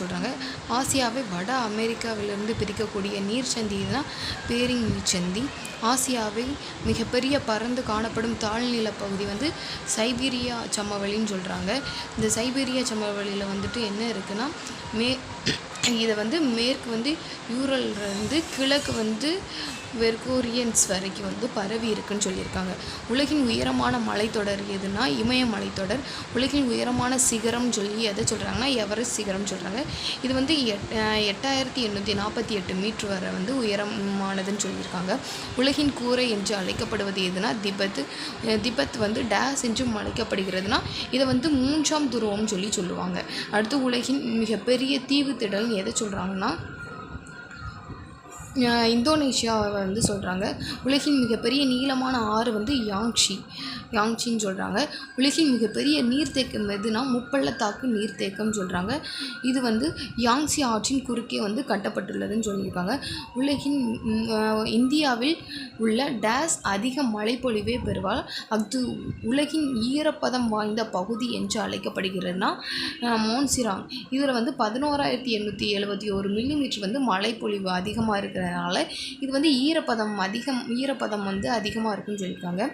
சொல்கிறாங்க ஆசியாவை வட அமெரிக்காவிலிருந்து பிரிக்கக்கூடிய நீர்ச்சந்தி தான் பேரிங் நீர்ச்சந்தி ஆசியாவை மிகப்பெரிய பறந்து காணப்படும் தாழ்நில பகுதி வந்து சைபீரியா சமவெளின்னு சொல்கிறாங்க இந்த சைபீரியா சமவெளியில் வந்துட்டு என்ன இருக்குன்னா மே இதை வந்து மேற்கு வந்து யூரல்லேருந்து கிழக்கு வந்து வெர்கோரியன்ஸ் வரைக்கும் வந்து பரவி இருக்குன்னு சொல்லியிருக்காங்க. உலகின் உயரமான மலைத்தொடர் எதுனா இமய மலைத்தொடர். உலகின் உயரமான சிகரம் சொல்லி எதை சொல்கிறாங்கன்னா எவரெஸ்ட் சிகரம் சொல்கிறாங்க இது வந்து எட் எட்டாயிரத்தி எண்ணூற்றி நாற்பத்தி எட்டு மீட்ரு வரை வந்து உயரமானதுன்னு சொல்லியிருக்காங்க. உலகின் கூரை என்று அழைக்கப்படுவது எதுனா திபத்து திபத் திபெத் வந்து டேஸ் என்றும் அழைக்கப்படுகிறதுனா இதை வந்து மூன்றாம் துருவம் சொல்லி சொல்லுவாங்க. அடுத்து உலகின் மிகப்பெரிய தீவு திடல் எதை சொல்கிறாங்கன்னா இந்தோனேஷியாவை வந்து சொல்கிறாங்க உலகின் மிகப்பெரிய நீளமான ஆறு வந்து யாங்ஷி யாங்ஷின்னு சொல்கிறாங்க உலகின் மிகப்பெரிய நீர்த்தேக்கம் எதுனா முப்பள்ளத்தாக்கு நீர்த்தேக்கம் சொல்கிறாங்க இது வந்து யாங்ஷி ஆற்றின் குறுக்கே வந்து கட்டப்பட்டுள்ளதுன்னு சொல்லியிருக்காங்க. உலகின் இந்தியாவில் உள்ள டேஸ் அதிக மழைப்பொழிவை பெறுவால் அது உலகின் ஈரப்பதம் வாய்ந்த பகுதி என்று அழைக்கப்படுகிறதுனா மோன்சிராங். இதில் வந்து பதினோராயிரத்தி எண்ணூற்றி எழுபத்தி ஒரு மில்லிமீட்டர் வந்து மழைப்பொழிவு அதிகமாக இருக்கிறதுனால இது வந்து ஈரப்பதம் அதிகம் ஈரப்பதம் வந்து அதிகமாக இருக்குன்னு சொல்லியிருக்காங்க.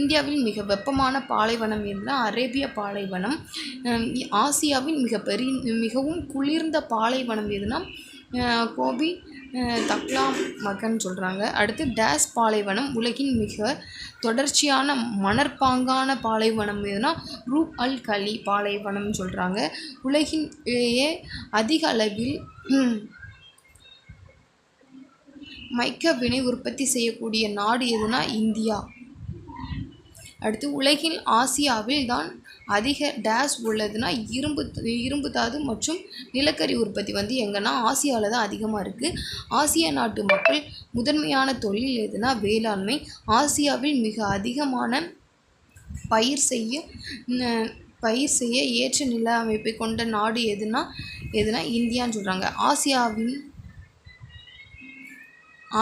இந்தியாவில் மிக வெப்பமான பாலைவனம் இருந்தால் அரேபிய பாலைவனம். ஆசியாவின் மிகப்பெரிய மிகவும் குளிர்ந்த பாலைவனம் எதுனா கோபி தக்லா மக்கன் சொல்கிறாங்க அடுத்து டேஸ் பாலைவனம் உலகின் மிக தொடர்ச்சியான மணற்பாங்கான பாலைவனம் எதுனா ரூப் அல் கலி பாலைவனம் சொல்கிறாங்க உலகிலேயே அதிக அளவில் மைக்க வினை உற்பத்தி செய்யக்கூடிய நாடு எதுனா இந்தியா. அடுத்து உலகில் ஆசியாவில் தான் அதிக டேஸ் உள்ளதுன்னா இரும்பு இரும்பு தாது மற்றும் நிலக்கரி உற்பத்தி வந்து எங்கன்னா ஆசியாவில் தான் அதிகமாக இருக்குது ஆசிய நாட்டு மக்கள் முதன்மையான தொழில் எதுனா வேளாண்மை. ஆசியாவில் மிக அதிகமான பயிர் செய்ய பயிர் செய்ய ஏற்ற நில அமைப்பை கொண்ட நாடு எதுனா எதுனா இந்தியான்னு சொல்கிறாங்க ஆசியாவின்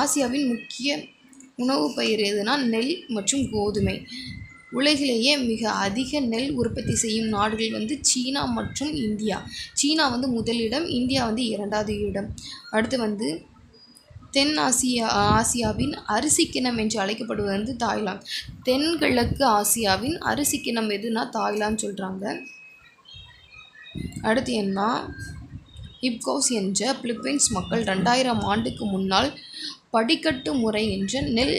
ஆசியாவின் முக்கிய உணவு பயிர் எதுனா நெல் மற்றும் கோதுமை. உலகிலேயே மிக அதிக நெல் உற்பத்தி செய்யும் நாடுகள் வந்து சீனா மற்றும் இந்தியா. சீனா வந்து முதலிடம் இந்தியா வந்து இரண்டாவது இடம். அடுத்து வந்து தென் ஆசியா ஆசியாவின் அரிசி கிணம் என்று அழைக்கப்படுவது வந்து தாய்லாந்து. தென்கிழக்கு ஆசியாவின் அரிசி கிணம் எதுனா தாய்லாந்து சொல்கிறாங்க அடுத்து என்ன? இப்கோஸ் என்ற பிலிப்பைன்ஸ் மக்கள் ரெண்டாயிரம் ஆண்டுக்கு முன்னால் படிக்கட்டு முறை என்ற நெல்